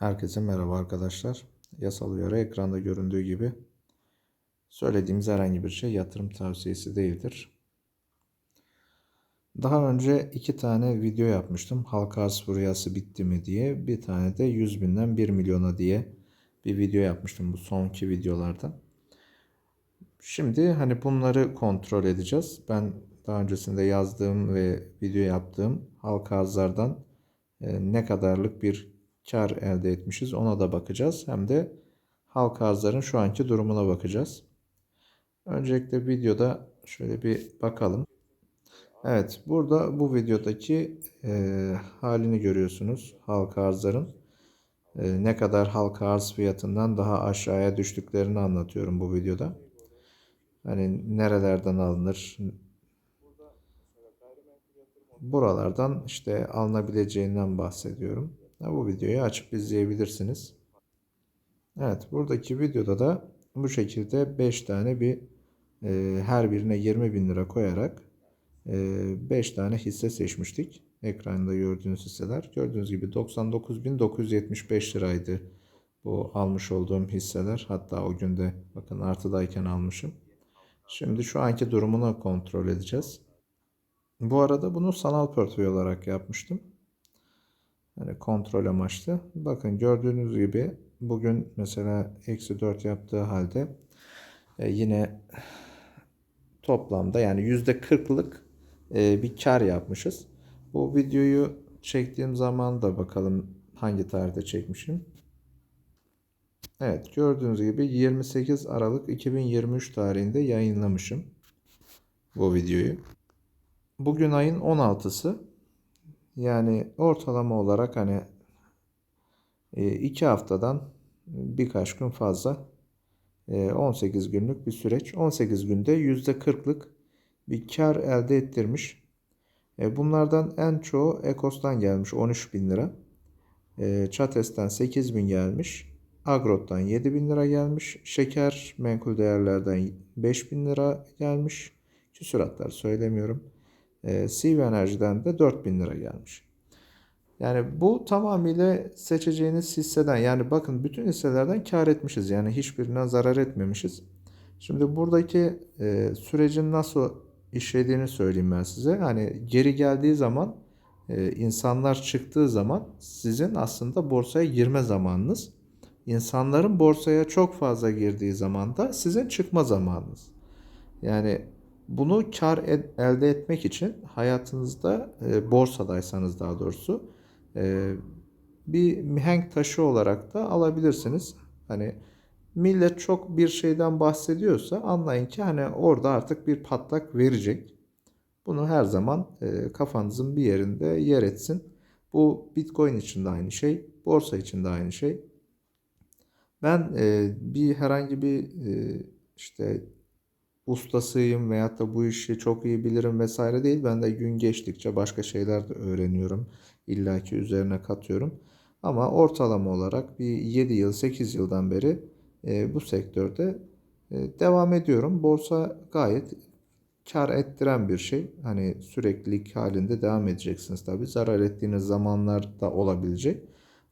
Herkese merhaba arkadaşlar. Yasal uyarı ekranda göründüğü gibi söylediğimiz herhangi bir şey yatırım tavsiyesi değildir. Daha önce iki tane video yapmıştım. Halka arz furyası bitti mi diye. Bir tane de 100 binden 1 milyona diye bir video yapmıştım bu sonki videolarda. Şimdi hani bunları kontrol edeceğiz. Ben daha öncesinde yazdığım ve video yaptığım halka arzlardan e, ne kadarlık bir kar elde etmişiz ona da bakacağız. Hem de halka arzların şu anki durumuna bakacağız. Öncelikle videoda şöyle bir bakalım. Evet burada bu videodaki e, halini görüyorsunuz halka arzların. E, ne kadar halka arz fiyatından daha aşağıya düştüklerini anlatıyorum bu videoda. Hani nerelerden alınır? Buralardan işte alınabileceğinden bahsediyorum. Bu videoyu açıp izleyebilirsiniz. Evet buradaki videoda da bu şekilde 5 tane bir e, her birine 20 bin lira koyarak 5 e, tane hisse seçmiştik. Ekranda gördüğünüz hisseler. Gördüğünüz gibi 99.975 liraydı bu almış olduğum hisseler. Hatta o günde bakın artıdayken almışım. Şimdi şu anki durumunu kontrol edeceğiz. Bu arada bunu sanal portföy olarak yapmıştım. Yani kontrol amaçlı. Bakın gördüğünüz gibi bugün mesela eksi 4 yaptığı halde e, yine toplamda yani yüzde 40'lık e, bir kar yapmışız. Bu videoyu çektiğim zaman da bakalım hangi tarihte çekmişim. Evet gördüğünüz gibi 28 Aralık 2023 tarihinde yayınlamışım bu videoyu. Bugün ayın 16'sı. Yani ortalama olarak hani e, iki haftadan birkaç gün fazla 18 e, günlük bir süreç. 18 günde %40'lık bir kar elde ettirmiş. E, bunlardan en çoğu Ekos'tan gelmiş 13 bin lira. Çates'ten 8 bin gelmiş. Agrot'tan 7 bin lira gelmiş. Şeker menkul değerlerden 5 bin lira gelmiş. Küsuratlar söylemiyorum. E, CV Enerji'den de 4000 lira gelmiş. Yani bu tamamıyla seçeceğiniz hisseden yani bakın bütün hisselerden kar etmişiz. Yani hiçbirinden zarar etmemişiz. Şimdi buradaki e, sürecin nasıl işlediğini söyleyeyim ben size. Hani geri geldiği zaman e, insanlar çıktığı zaman sizin aslında borsaya girme zamanınız. İnsanların borsaya çok fazla girdiği zaman da sizin çıkma zamanınız. Yani bunu kar elde etmek için hayatınızda e, borsadaysanız daha doğrusu e, bir mihenk taşı olarak da alabilirsiniz. Hani millet çok bir şeyden bahsediyorsa anlayın ki hani orada artık bir patlak verecek. Bunu her zaman e, kafanızın bir yerinde yer etsin. Bu Bitcoin için de aynı şey, borsa için de aynı şey. Ben e, bir herhangi bir e, işte ustasıyım veyahut da bu işi çok iyi bilirim vesaire değil. Ben de gün geçtikçe başka şeyler de öğreniyorum. İlla ki üzerine katıyorum. Ama ortalama olarak bir 7 yıl 8 yıldan beri e, bu sektörde e, devam ediyorum. Borsa gayet kar ettiren bir şey. Hani süreklilik halinde devam edeceksiniz tabi. Zarar ettiğiniz zamanlar da olabilecek.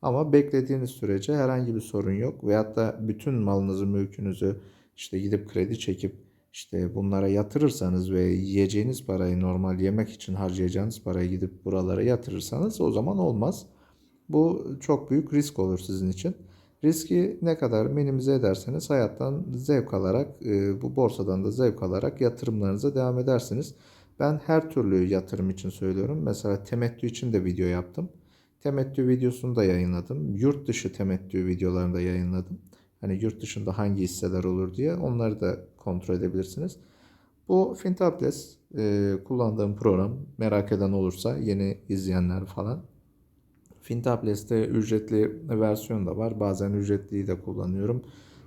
Ama beklediğiniz sürece herhangi bir sorun yok. Veyahut da bütün malınızı, mülkünüzü işte gidip kredi çekip işte bunlara yatırırsanız ve yiyeceğiniz parayı normal yemek için harcayacağınız parayı gidip buralara yatırırsanız o zaman olmaz. Bu çok büyük risk olur sizin için. Riski ne kadar minimize ederseniz hayattan zevk alarak, e, bu borsadan da zevk alarak yatırımlarınıza devam edersiniz. Ben her türlü yatırım için söylüyorum. Mesela temettü için de video yaptım. Temettü videosunu da yayınladım. Yurt dışı temettü videolarını da yayınladım. Hani yurt dışında hangi hisseler olur diye onları da kontrol edebilirsiniz. Bu Fintables e, kullandığım program merak eden olursa yeni izleyenler falan. Fintables'te ücretli versiyon da var. Bazen ücretliyi de kullanıyorum.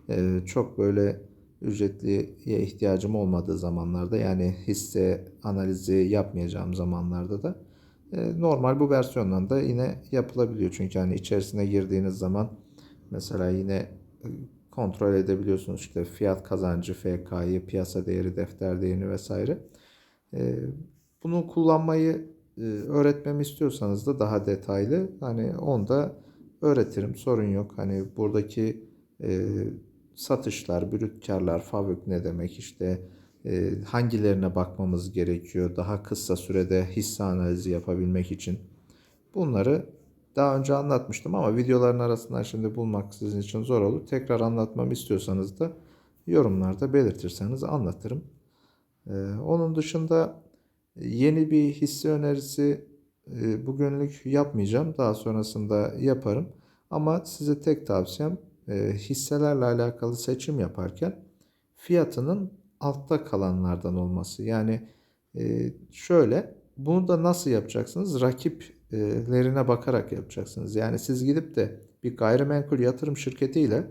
E, çok böyle ücretliye ihtiyacım olmadığı zamanlarda yani hisse analizi yapmayacağım zamanlarda da e, normal bu versiyondan da yine yapılabiliyor. Çünkü hani içerisine girdiğiniz zaman mesela yine kontrol edebiliyorsunuz. işte fiyat kazancı, FK'yı, piyasa değeri, defter değerini vesaire. Ee, bunu kullanmayı e, öğretmemi istiyorsanız da daha detaylı hani onda öğretirim. Sorun yok. Hani buradaki e, satışlar, brüt karlar, fabrik ne demek işte e, hangilerine bakmamız gerekiyor daha kısa sürede hisse analizi yapabilmek için. Bunları daha önce anlatmıştım ama videoların arasından şimdi bulmak sizin için zor olur. Tekrar anlatmamı istiyorsanız da yorumlarda belirtirseniz anlatırım. Ee, onun dışında yeni bir hisse önerisi e, bugünlük yapmayacağım. Daha sonrasında yaparım. Ama size tek tavsiyem e, hisselerle alakalı seçim yaparken fiyatının altta kalanlardan olması. Yani e, şöyle bunu da nasıl yapacaksınız? Rakiplerine bakarak yapacaksınız. Yani siz gidip de bir gayrimenkul yatırım şirketiyle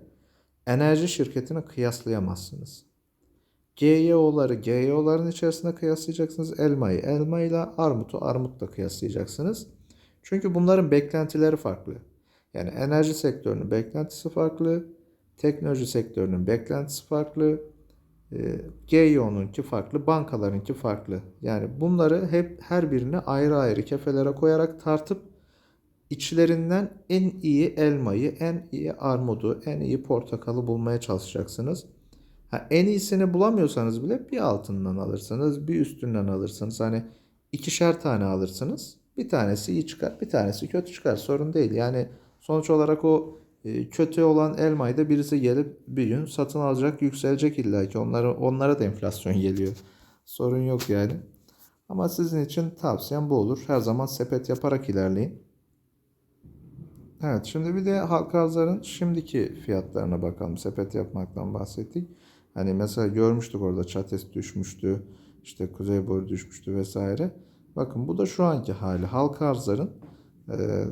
enerji şirketini kıyaslayamazsınız. GYO'ları GYO'ların içerisinde kıyaslayacaksınız. Elmayı elma ile armutu armutla kıyaslayacaksınız. Çünkü bunların beklentileri farklı. Yani enerji sektörünün beklentisi farklı. Teknoloji sektörünün beklentisi farklı. E, GYO'nunki farklı, bankalarınki farklı. Yani bunları hep her birini ayrı ayrı kefelere koyarak tartıp içlerinden en iyi elmayı, en iyi armudu, en iyi portakalı bulmaya çalışacaksınız. Ha, en iyisini bulamıyorsanız bile bir altından alırsınız, bir üstünden alırsınız. Hani ikişer tane alırsınız. Bir tanesi iyi çıkar, bir tanesi kötü çıkar. Sorun değil. Yani sonuç olarak o kötü olan elmayı da birisi gelip bir gün satın alacak, yükselecek illa ki. Onlara, onlara da enflasyon geliyor. Sorun yok yani. Ama sizin için tavsiyem bu olur. Her zaman sepet yaparak ilerleyin. Evet şimdi bir de halka arzların şimdiki fiyatlarına bakalım. Sepet yapmaktan bahsettik. Hani mesela görmüştük orada çates düşmüştü. işte kuzey boru düşmüştü vesaire. Bakın bu da şu anki hali. Halka arzların e,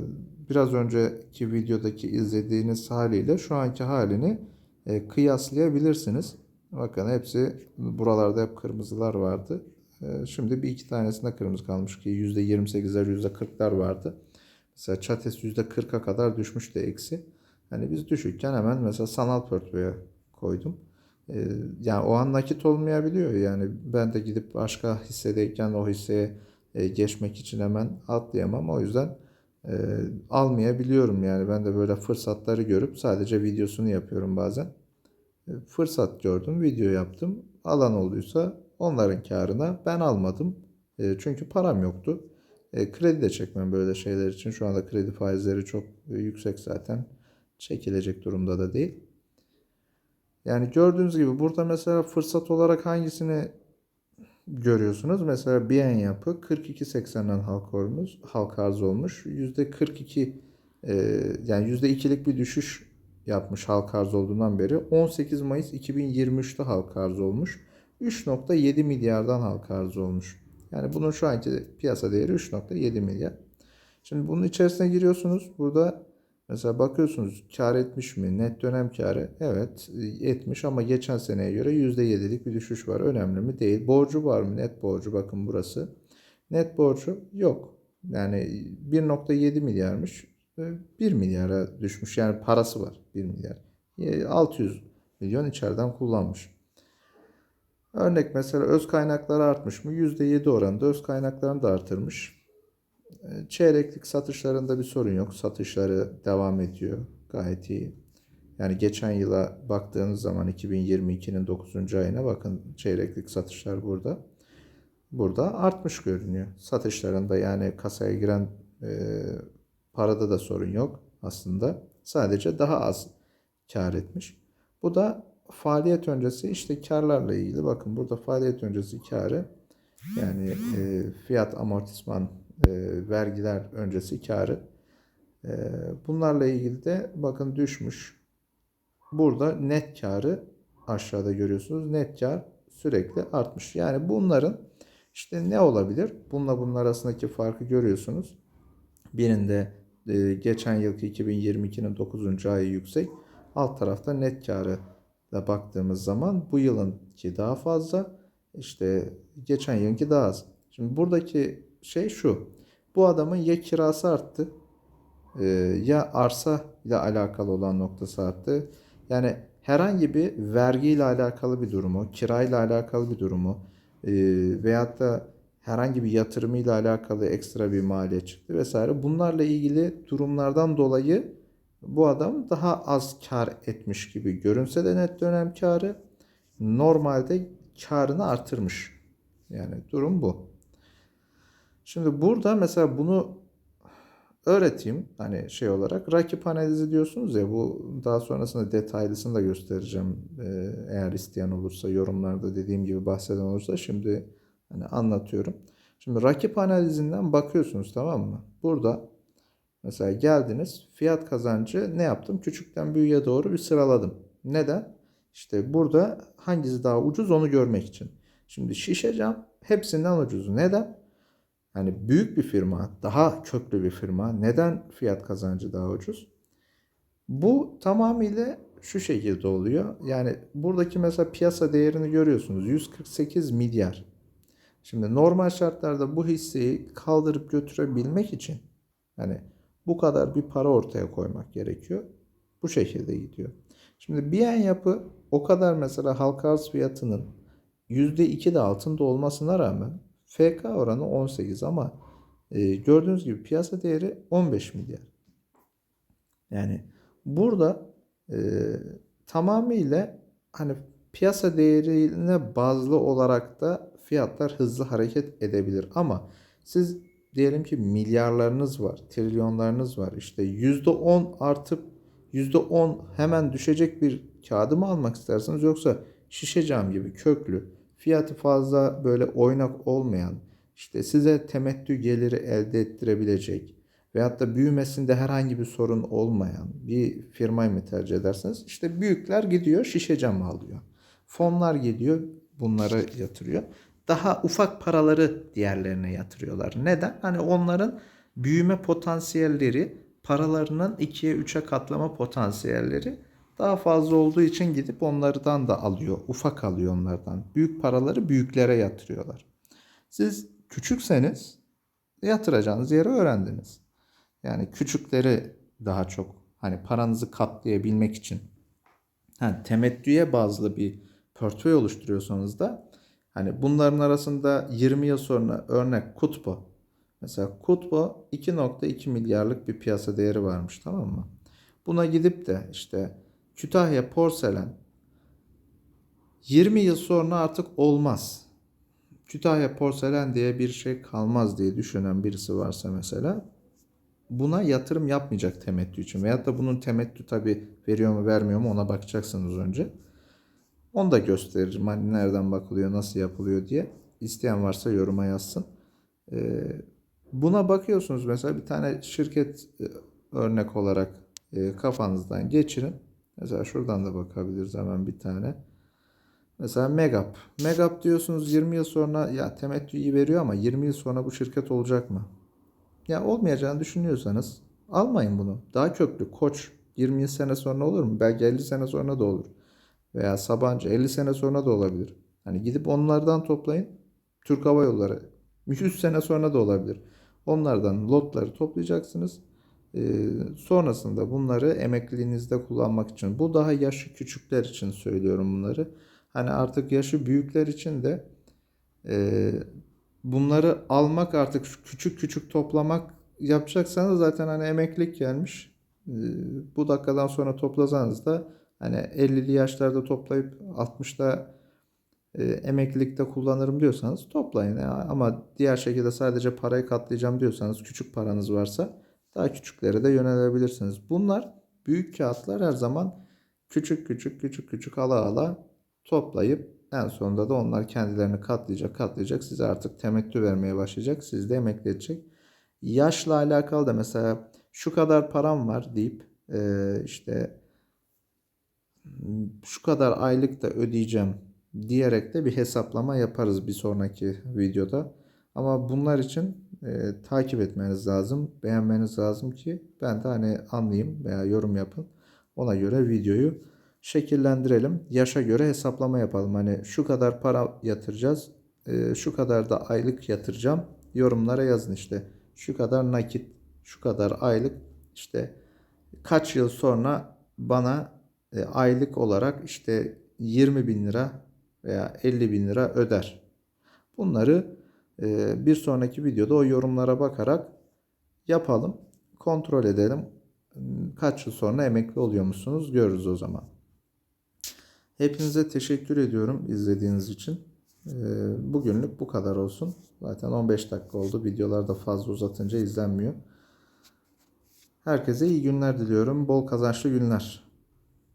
biraz önceki videodaki izlediğiniz haliyle şu anki halini e, kıyaslayabilirsiniz. Bakın hepsi buralarda hep kırmızılar vardı. E, şimdi bir iki tanesinde kırmızı kalmış ki %28'ler %40'lar vardı. Mesela çates %40'a kadar düşmüştü eksi. Hani biz düşükken hemen mesela sanal portföye koydum. Ee, yani o an nakit olmayabiliyor. Yani ben de gidip başka hissedeyken o hisseye e, geçmek için hemen atlayamam. O yüzden e, almayabiliyorum yani. Ben de böyle fırsatları görüp sadece videosunu yapıyorum bazen. E, fırsat gördüm, video yaptım. Alan olduysa onların karına ben almadım. Çünkü param yoktu. Kredi de çekmem böyle şeyler için. Şu anda kredi faizleri çok yüksek zaten. Çekilecek durumda da değil. Yani gördüğünüz gibi burada mesela fırsat olarak hangisini görüyorsunuz? Mesela Biyen yapı 42.80'den halk olmuş, halk arz olmuş. %42 e, yani %2'lik bir düşüş yapmış halk arz olduğundan beri. 18 Mayıs 2023'te halk arz olmuş. 3.7 milyardan halk arz olmuş. Yani bunun şu anki piyasa değeri 3.7 milyar. Şimdi bunun içerisine giriyorsunuz. Burada Mesela bakıyorsunuz kar etmiş mi? Net dönem karı evet etmiş ama geçen seneye göre %7'lik bir düşüş var. Önemli mi? Değil. Borcu var mı? Net borcu bakın burası. Net borcu yok. Yani 1.7 milyarmış. 1 milyara düşmüş. Yani parası var 1 milyar. 600 milyon içeriden kullanmış. Örnek mesela öz kaynakları artmış mı? %7 oranında öz kaynaklarını da artırmış. Çeyreklik satışlarında bir sorun yok. Satışları devam ediyor. Gayet iyi. Yani geçen yıla baktığınız zaman 2022'nin 9. ayına bakın çeyreklik satışlar burada. Burada artmış görünüyor. Satışlarında yani kasaya giren e, parada da sorun yok aslında. Sadece daha az kar etmiş. Bu da faaliyet öncesi işte karlarla ilgili. Bakın burada faaliyet öncesi karı yani e, fiyat amortisman e, vergiler öncesi karı. E, bunlarla ilgili de bakın düşmüş. Burada net karı aşağıda görüyorsunuz. Net kar sürekli artmış. Yani bunların işte ne olabilir? Bununla bunun arasındaki farkı görüyorsunuz. Birinde e, geçen yılki 2022'nin 9. ayı yüksek. Alt tarafta net karı da baktığımız zaman bu yılınki daha fazla. İşte geçen yılki daha az. Şimdi buradaki şey şu. Bu adamın ya kirası arttı e, ya arsa ile alakalı olan noktası arttı. Yani herhangi bir vergiyle alakalı bir durumu, kirayla alakalı bir durumu e, veyahut da herhangi bir yatırımıyla alakalı ekstra bir maliyet çıktı vesaire. Bunlarla ilgili durumlardan dolayı bu adam daha az kar etmiş gibi görünse de net dönem karı normalde karını artırmış. Yani durum bu. Şimdi burada mesela bunu öğreteyim hani şey olarak rakip analizi diyorsunuz ya bu daha sonrasında detaylısını da göstereceğim Ee, eğer isteyen olursa yorumlarda dediğim gibi bahseden olursa şimdi hani anlatıyorum. Şimdi rakip analizinden bakıyorsunuz tamam mı? Burada mesela geldiniz fiyat kazancı ne yaptım? Küçükten büyüğe doğru bir sıraladım. Neden? İşte burada hangisi daha ucuz onu görmek için. Şimdi şişe cam hepsinden ucuz. Neden? Yani büyük bir firma, daha köklü bir firma neden fiyat kazancı daha ucuz? Bu tamamıyla şu şekilde oluyor. Yani buradaki mesela piyasa değerini görüyorsunuz. 148 milyar. Şimdi normal şartlarda bu hisseyi kaldırıp götürebilmek için yani bu kadar bir para ortaya koymak gerekiyor. Bu şekilde gidiyor. Şimdi bir yapı o kadar mesela halka arz fiyatının %2 de altında olmasına rağmen FK oranı 18 ama e, gördüğünüz gibi piyasa değeri 15 milyar. Yani burada e, tamamıyla hani piyasa değerine bazlı olarak da fiyatlar hızlı hareket edebilir ama siz diyelim ki milyarlarınız var, trilyonlarınız var. İşte %10 artıp %10 hemen düşecek bir kağıdı mı almak istersiniz yoksa şişe cam gibi köklü, fiyatı fazla böyle oynak olmayan, işte size temettü geliri elde ettirebilecek veyahut da büyümesinde herhangi bir sorun olmayan bir firmayı mı tercih ederseniz işte büyükler gidiyor şişe camı alıyor. Fonlar gidiyor bunları yatırıyor. Daha ufak paraları diğerlerine yatırıyorlar. Neden? Hani onların büyüme potansiyelleri paralarının 2'ye 3'e katlama potansiyelleri daha fazla olduğu için gidip onlardan da alıyor. Ufak alıyor onlardan. Büyük paraları büyüklere yatırıyorlar. Siz küçükseniz yatıracağınız yeri öğrendiniz. Yani küçükleri daha çok hani paranızı katlayabilmek için yani temettüye bazlı bir portföy oluşturuyorsanız da hani bunların arasında 20 yıl sonra örnek Kutbo. Mesela Kutbo 2.2 milyarlık bir piyasa değeri varmış tamam mı? Buna gidip de işte Kütahya porselen 20 yıl sonra artık olmaz. Kütahya porselen diye bir şey kalmaz diye düşünen birisi varsa mesela buna yatırım yapmayacak temettü için. Veyahut da bunun temettü tabi veriyor mu vermiyor mu ona bakacaksınız önce. Onu da gösteririm. Hani nereden bakılıyor, nasıl yapılıyor diye. İsteyen varsa yoruma yazsın. Ee, buna bakıyorsunuz mesela bir tane şirket e, örnek olarak e, kafanızdan geçirin. Mesela şuradan da bakabiliriz hemen bir tane. Mesela Megap. Megap diyorsunuz 20 yıl sonra ya temettü iyi veriyor ama 20 yıl sonra bu şirket olacak mı? Ya olmayacağını düşünüyorsanız almayın bunu. Daha köklü Koç 20 sene sonra olur mu? Belki 50 sene sonra da olur. Veya Sabancı 50 sene sonra da olabilir. Hani gidip onlardan toplayın. Türk Hava Yolları 100 sene sonra da olabilir. Onlardan lotları toplayacaksınız. Ee, sonrasında bunları emekliliğinizde kullanmak için. Bu daha yaşı küçükler için söylüyorum bunları. Hani artık yaşı büyükler için de e, bunları almak artık küçük küçük toplamak yapacaksanız zaten hani emeklilik gelmiş. E, bu dakikadan sonra toplasanız da hani 50'li yaşlarda toplayıp 60'da e, emeklilikte kullanırım diyorsanız toplayın. Ama diğer şekilde sadece parayı katlayacağım diyorsanız küçük paranız varsa daha küçüklere de yönelebilirsiniz. Bunlar büyük kağıtlar her zaman küçük küçük küçük küçük ala ala toplayıp en sonunda da onlar kendilerini katlayacak katlayacak size artık temettü vermeye başlayacak siz de emekli edecek. Yaşla alakalı da mesela şu kadar param var deyip e, işte şu kadar aylık da ödeyeceğim diyerek de bir hesaplama yaparız bir sonraki videoda. Ama bunlar için e, takip etmeniz lazım, beğenmeniz lazım ki ben de hani anlayayım veya yorum yapın. Ona göre videoyu şekillendirelim. Yaşa göre hesaplama yapalım. Hani şu kadar para yatıracağız, e, şu kadar da aylık yatıracağım. Yorumlara yazın işte. Şu kadar nakit, şu kadar aylık işte kaç yıl sonra bana e, aylık olarak işte 20 bin lira veya 50 bin lira öder. Bunları bir sonraki videoda o yorumlara bakarak yapalım. Kontrol edelim. kaç yıl sonra emekli oluyor musunuz? Görürüz o zaman. Hepinize teşekkür ediyorum izlediğiniz için. Ee, Bugünlük bu kadar olsun. Zaten 15 dakika oldu. Videolar da fazla uzatınca izlenmiyor. Herkese iyi günler diliyorum. Bol kazançlı günler.